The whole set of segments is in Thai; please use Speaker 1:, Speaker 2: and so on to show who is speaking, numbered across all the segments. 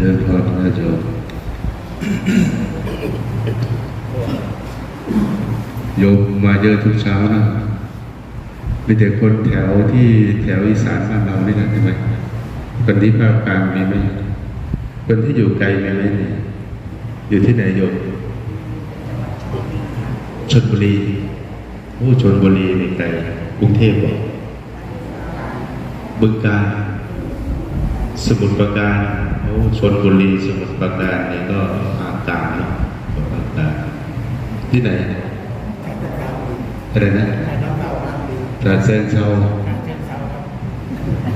Speaker 1: ริญพรนะโยมโยมมาเยอะทุกเช้านะมีแต่คนแถวที่แถวอีสานบ้านเรานี่นะใช่ไหมคนที่ภาคกลางมีไหมคนที่อยู่ไกลมีไหมเนี่ยอยู่ที่ไหนโยมชลบุรีโอ้ชลบุรีนี่ไกลกรุงเทพบอกบึงกาฬสมุทรปราการ ชนบุรีสมุทรปราการนี่ก็ภาคกลางเนาะภาคกลางที่ไหนอะไรนะตราดเซนเซา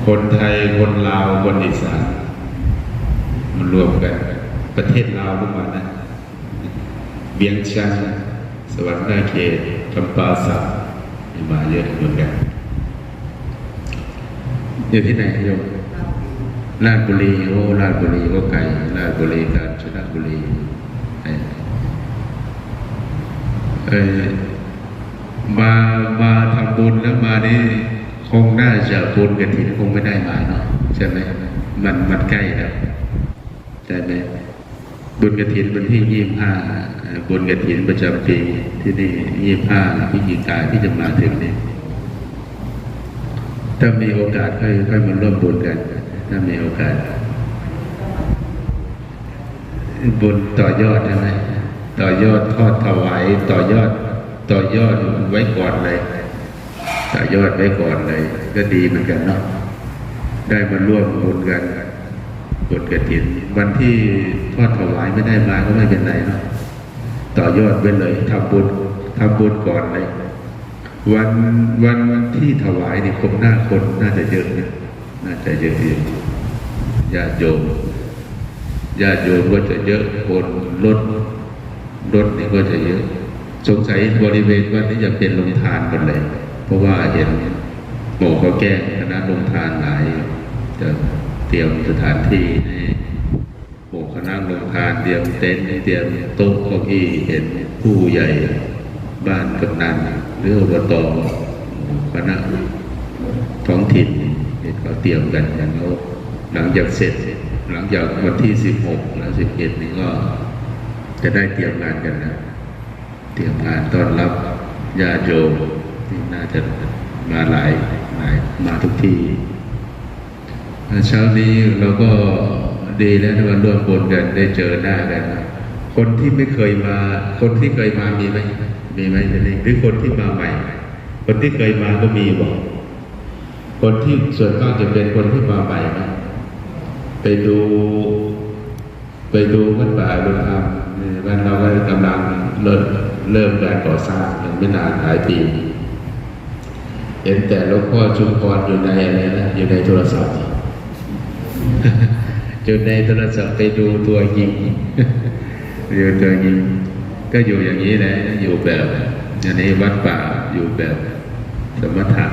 Speaker 1: คนไทยคนลาวคนอีสานมันรวมกัน ประเทศลาวทุกวันนะเวียงจันทร์สวรรค์นาเขตลำปาสักมาเยอะเหมือนกันอยู่ที่ไหนโยม ราชบุรีโอ้ราชบุรีก็ไกลาชบุรีกาญจนบุรีเอเอมามาทำบุญแล้วมานี่คงน่าจะบุญกระถินคงไม่ได้มาเนาะใช่ไหมมันมันใกล้แล้วใช่ไหมบุญกระถินวันที่ยี่ห้าบุญกระถินประจำปีที่นี่ยี่ห้าพิจิกายที่จะมาถึงนี่ถ้ามีโอกาสค่อยค่อยมาร่วมบุญกัน ถ้ามีโอกาสบุญต่อยอดใช่ไหมต่อยอดทอดถวายต่อยอด ต่อยอดไว้ก่อนเลย ต่อยอดไว้ก่อนเลย ก็ดีเหมือนกันเนาะได้มาร่วมบุญกันบุญกระถิน วันที่ทอดถวายไม่ได้มาก็ไม่เป็นไรเนาะต่อยอดไปเลยทำบุญทำบุญก่อนเลย วันวันที่ถวายนี่คนหน้าคนน่าจะเยอะเนะ น่าจะเยอะอยู่ญาติโยมญาติโยมก็จะเยอะคนรถรถนี่ก็จะเยอะ สงสัยบริเวณวัดนี้จะเป็นโรงทานกันเลย เพราะว่าเห็นหมู่เขาแก้คณะโรงทานหลาย จะเตรียมสถานที่ให้หมู่คณะโรงทานเตรียมเต็นท์เตรียมโต๊ะเก้าอี้เห็นผู้ใหญ่บ้านกำนันหรืออบตคณะท้องถิ่น เห็นเขาเตรียมกันอย่างเขาหลังจากเสร็จ หลังจากวันที่สิบหกและสิบเอ็ดนี้ก็จะได้เตรียมงานกันนะ เตรียมงานต้อนรับญาติโยมที่น่าจะมาหลายหลายมาทุกที่เช้านี้เราก็ดีแล้วที่มาร่วมบุญกันได้เจอหน้ากัน คนที่ไม่เคยมา คนที่เคยมามีไหมมีไหมจะนี่หรือคนที่มาใหม่ คนที่เคยมาก็มีบอก คนที่ส่วนมากจะเป็นคนที่มาใหม่นะไปดู ไปดูวัดป่าบุญธรรมนี่บ้านเราก็กำลังเริ่มเริ่มการก่อสร้างยังไม่นานหลายปี เห็นแต่หลวงพ่อชุมพรอยู่ในอะไรนะอยู่ในโทรศัพท์อยู่ในโทรศัพท์ไปดูตัวจริงอยู่ตัวจริงก็อยู่อย่างนี้แหละอยู่แบบอันนี้วัดป่าอยู่แบบสมถะ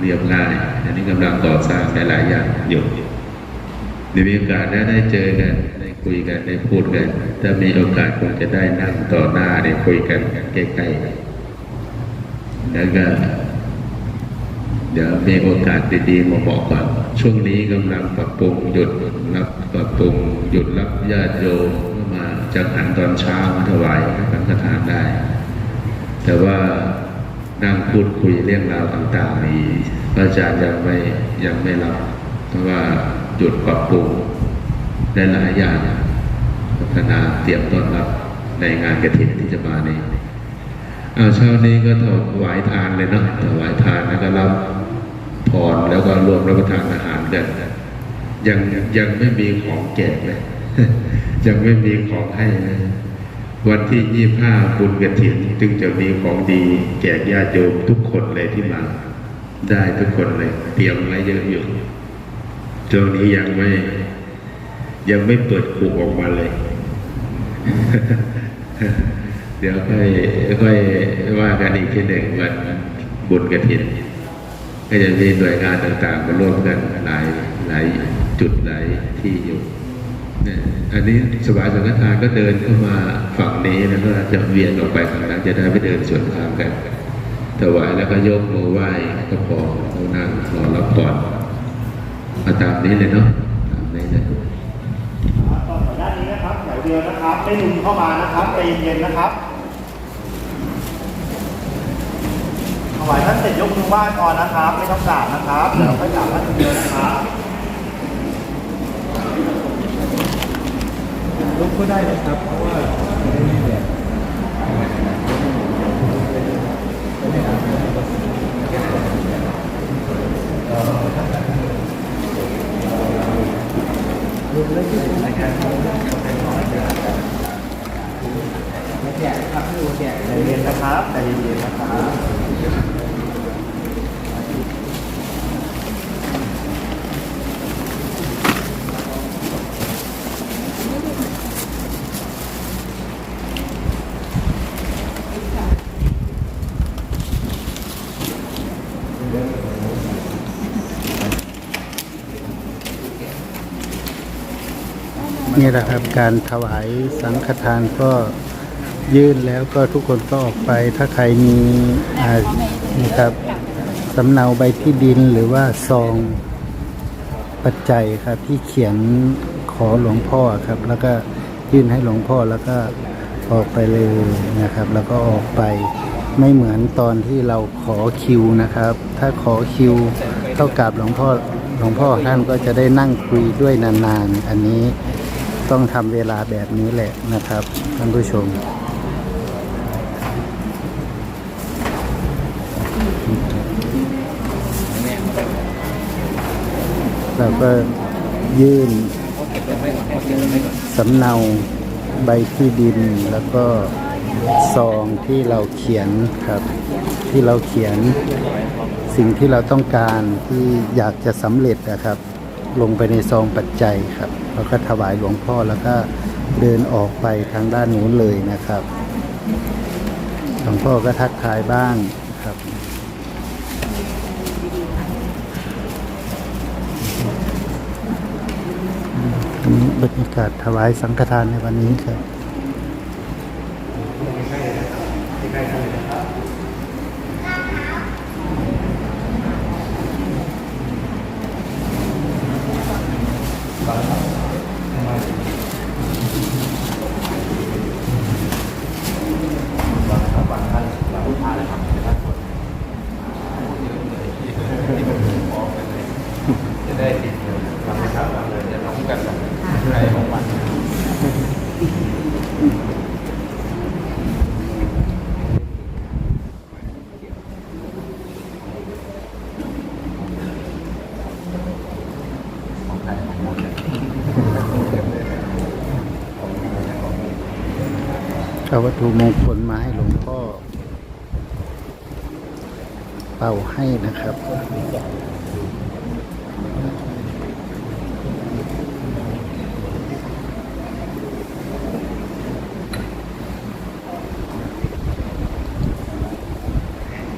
Speaker 1: เรียบง่าย อันนี้กำลังก่อสร้างหลายๆอย่างอยู่ในมีโอกาสได้ได้เจอกันได้คุยกันได้พูดกัน ถ้ามีโอกาสคงจะได้นั่งต่อหน้าได้คุยกันใกล้ๆแล้วก็เดี๋ยวมีโอกาสดีๆมาบอกก่อนช่วงนี้กำลังปรับปรุงหยุดรับปรับปรุงหยุดรับญาติโยมมาจากหันตอนเช้ามาถวายสังฆทานได้ แต่ว่า นั่งพูดคุยเรื่องราวต่างๆนี้พระอาจารย์ยังไม่ยังไม่รับเพราะว่าหยุดปรับปรุงได้หลายอย่างพัฒนาเตรียมต้อนรับในงานกระถิ่นที่จะมานี้เอาเช้านี้ก็ถวายทานเลยเนาะถวายทานแล้วก็รับพรแล้วก็รวมรับประทานอาหารกันยังยังไม่มีของแจกเลยยังไม่มีของให้เลย วันที่ยี่ห้าบุญกระถินจึงจะมีของดี แจกญาติโยมทุกคนเลยที่มา ได้ทุกคนเลย เตรียมไว้เยอะอยู่ช่วงนี้ยังไม่ ยังไม่เปิดคุกออกมาเลย เดี๋ยวค่อยค่อยว่ากันอีกทีหนึ่งวันบุญกระถินก็จะมีหน่วยงานต่างๆมาร่วมกันหลายหลายจุดหลายที่อยู่ เนี่ยอันนี้สบายสังฆทานก็เดินเข้ามาฝั่งนี้แล้วก็จะเวียนออกไปข้างหลังจะได้ไม่เดินสวนทางกันถวายแล้วก็ยกมือไหว้ก็พอเรานั่งรอรับก่อนมาตามนี้เลยเนาะตามนี้เลย
Speaker 2: ตอนเดียวนะครับไม่ลุมเข้ามานะครับใจเย็นๆนะครับถวายท่านเสร็จยกมือไหว้ก่อนนะครับ ไม่ต้องกราบนะครับเดี๋ยวค่อยกราบท่านคนเดียวนะครับ
Speaker 3: ก็ได้นะครับ เพราะว่าไม่ได้แดด
Speaker 2: ใจเย็นนะครับใจเย็นนะครับ
Speaker 4: นี่แหละครับการถวายสังฆทานก็ยื่นแล้วก็ทุกคนก็ออกไป ถ้าใครมีนะครับสำเนาใบที่ดินหรือว่าซองปัจจัยครับที่เขียนขอหลวงพ่อครับ แล้วก็ยื่นให้หลวงพ่อแล้วก็ออกไปเลยนะครับ แล้วก็ออกไปไม่เหมือนตอนที่เราขอคิวนะครับ ถ้าขอคิวเท่ากับหลวงพ่อหลวงพ่อท่านก็จะได้นั่งคุยด้วยนานๆ อันนี้ ต้องทำเวลาแบบนี้แหละนะครับท่านผู้ชม เราก็ยื่นสำเนาใบที่ดินแล้วก็ซองที่เราเขียนครับ ที่เราเขียนสิ่งที่เราต้องการที่อยากจะสำเร็จนะครับ ลงไปในซองปัจจัยครับ แล้วก็ถวายหลวงพ่อแล้วก็เดินออกไปทางด้านนู้นเลยนะครับ หลวงพ่อก็ทักทายบ้างครับบรรยากาศถวายสังฆทานในวันนี้ครับ
Speaker 3: จะได้ติดเลยทำให้ทำเลยจะน้องกันใครของวัน
Speaker 4: เอา วัตถุมงคลมาให้หลวงพ่อ เป่าให้นะครับ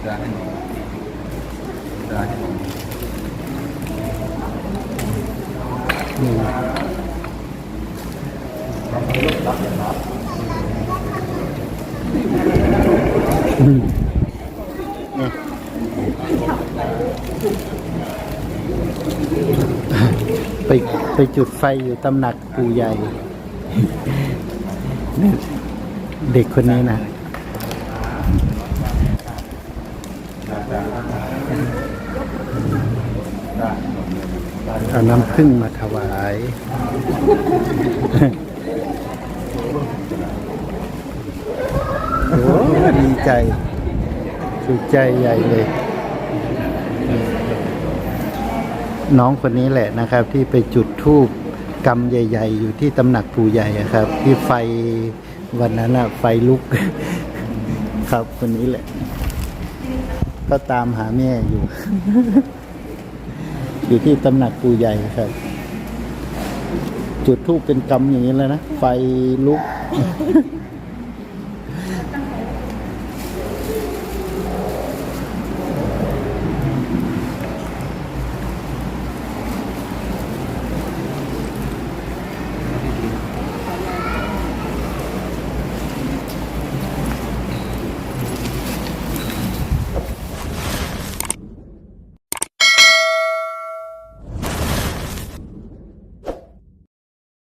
Speaker 3: จะให้น้องจะให้น้อง
Speaker 4: นี่ ไปจุดไฟอยู่ตำหนักปู่ใหญ่ เด็กคนนี้นะเอาน้ำพึ่งมาถวาย โอ้ดีใจ สุดใจใหญ่เลย น้องคนนี้แหละนะครับ ที่ไปจุดธูปกรรมใหญ่ ๆ อยู่ที่ตำหนักปู่ใหญ่อะครับ ที่ไฟวันนั้นอะไฟลุก ครับคนนี้แหละ ก็ตามหาแม่อยู่ อยู่ที่ตำหนักปู่ใหญ่ครับ จุดทูปเป็นกรรมอย่างนี้แล้วนะ ไฟลุก